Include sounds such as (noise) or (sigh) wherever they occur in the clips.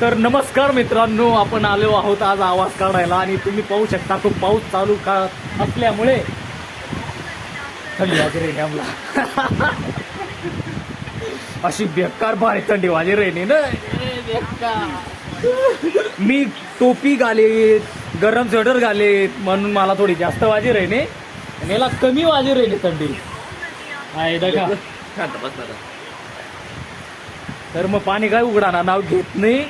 तर नमस्कार मित्रांनो आपण आलो आहोत आज आवाज काढायला आणि तुम्ही पाहू शकता तो पाऊस चालू का असल्यामुळे. थंडी वाजे राहिली आम्हाला अशी बेकार भारी थंडी वाजे राहिली ना. मी टोपी घालीत गरम स्वेटर घालीत म्हणून मला थोडी जास्त वाजे राहिली आणि याला कमी वाजे राहिली थंडी. आहे का तर मग पाणी काय उघडाना? नाव घेत नाही.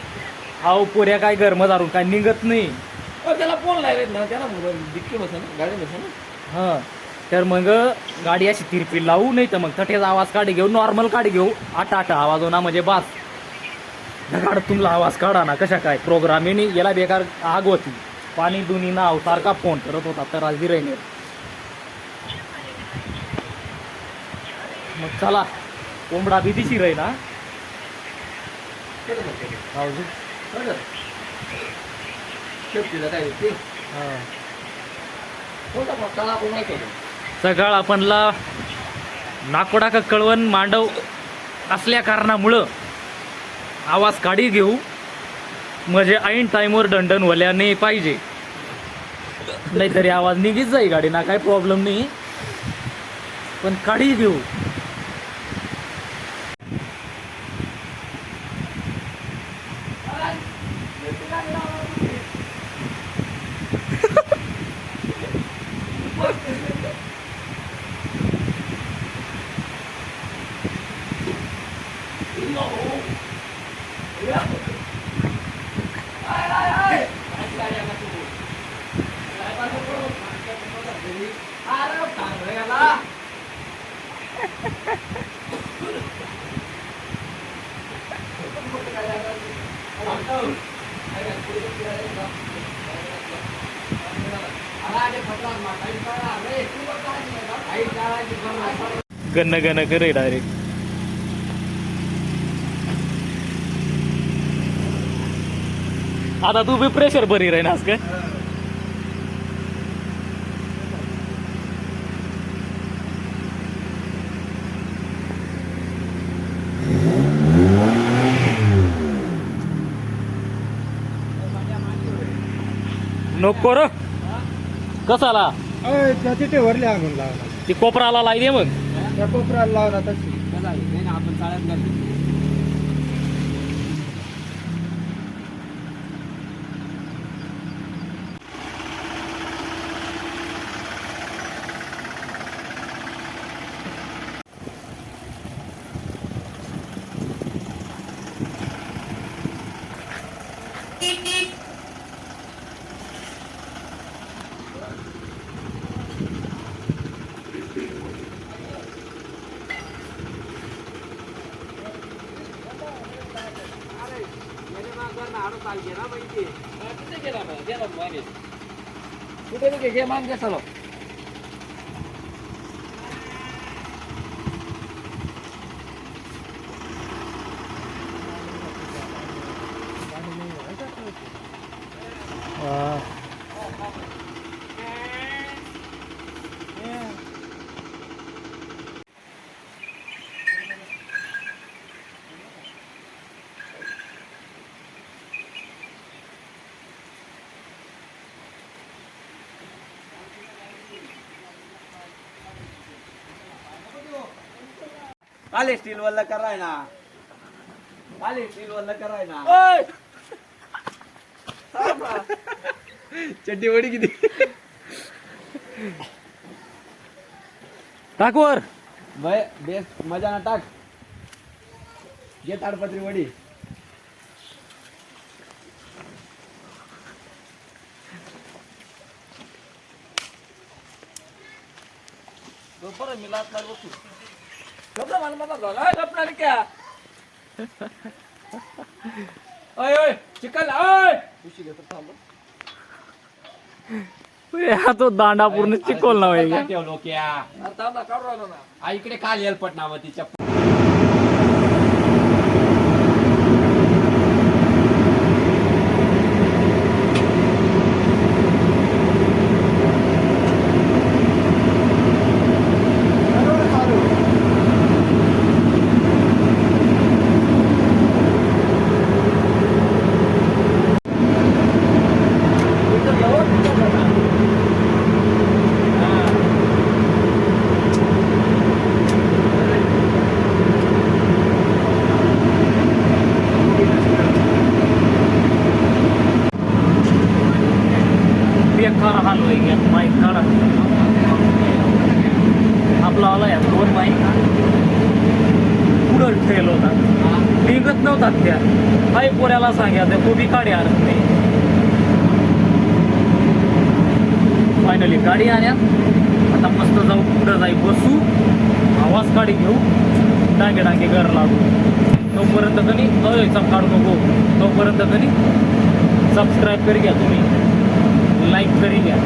हाव पोऱ्या काय गरम झारून काय निघत नाही. त्याला फोन लावलेत ना त्याला डिक्की बसा ना गाडी बसा ना. हा. तर मग गाडी अशी तिरपी लावू नाही तर मग तठेचा आवाज काढी घेऊ नॉर्मल काढी घेऊ. आटा आटा आवाज होणार म्हणजे बास. काढ तुमला आवाज काढा ना कशा काय? प्रोग्राम येणे याला बेकार आग होती. पाणी दुनी नाव सारखा फोन करत होता तर आज राहिले मग चला कोंबडा भीतीशी राही ना शेफ्टीला काय आपण सकाळ आपणला नाकोडा का कळवण मांडव असल्या कारणामुळं आवाज काढी घेऊ. म्हणजे ऐन टाईमवर दंडन वल्याने पाहिजे. नाहीतरी आवाज निघीच जाई गाडी ना काही प्रॉब्लेम नाही. पण काढी घेऊ. गन्न गन्न करे डायरेक्ट आता तू बी प्रेशर बरी राहीनास काय नको र कसाला? तिथे वरले आणून लावला ती कोपराला लाई दे मग. त्या कोपऱ्याला लावला तशी. आपण चाळ्यात घालतो कुठे कुठे घे मान घे चलो आले स्टील वल्ल कराय ना. आले स्टील वल्ल कराय ना. चड्डी वडी किती? टाकवर भय बेस मजा ना टाक. घे ताडपत्री वडी. मी लात मारू बसू गपला मला मला झाला गपला रे क्या? ओय ओय चिकन ओय उशी घेतो थांब हा तो दांडा पूर्ण चिकोल ना होईल ठेवलो क्या? थांब ना काढू ना. इकडे काल हेल्पट नाव तिच्या मला हाल होई गया माईक काढा आपला आला या दोन माईक पुढं ठेल होता. निघत नव्हतात त्या. आई पोऱ्याला सांग्या त्या उभी काढी आणत नाही. फायनली गाडी आण्या आता मस्त जाऊ पुढं जाई बसू. आवाज काढी घेऊ. डांगे डांगे घर लागू. तोपर्यंत कधी अय चप काढू नको. तोपर्यंत कधी सबस्क्राईब करी घ्या तुम्ही. लाईक करी घ्या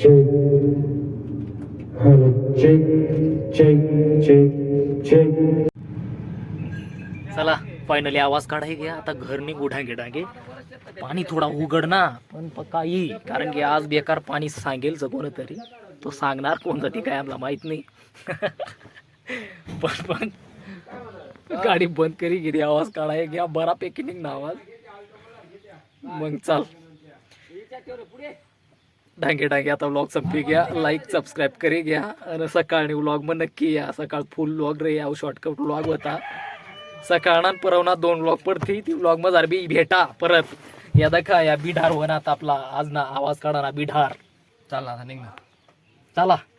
check, hello, चला फायनली आवाज काढाय घ्या. आता घर निघू ढांगे डांगे पाणी थोडा उघड ना पण पक्का कारण की आज बेकार पाणी सांगेल कोण तरी. तो सांगणार कोण जाते काय आम्हाला माहीत नाही. (laughs) पण पण गाडी बंद करी गेली आवाज काढाय घ्या. बरापैकी निघ ना आवाज. मग चाल. डांगे डांगे आता व्लॉग संपी घ्या लाईक सबस्क्राईब करी घ्या आणि सकाळी व्लॉग मग नक्की या. सकाळ फुल व्लॉग रे. या शॉर्टकट व्लॉग होता. सकाळना परवना दोन व्लॉग पडते. ती व्लॉगमध्ये बी भेटा. परत या दखा या बिढार वनात आपला. आज ना आवाज काढा ना बिढार. चला निघ चला.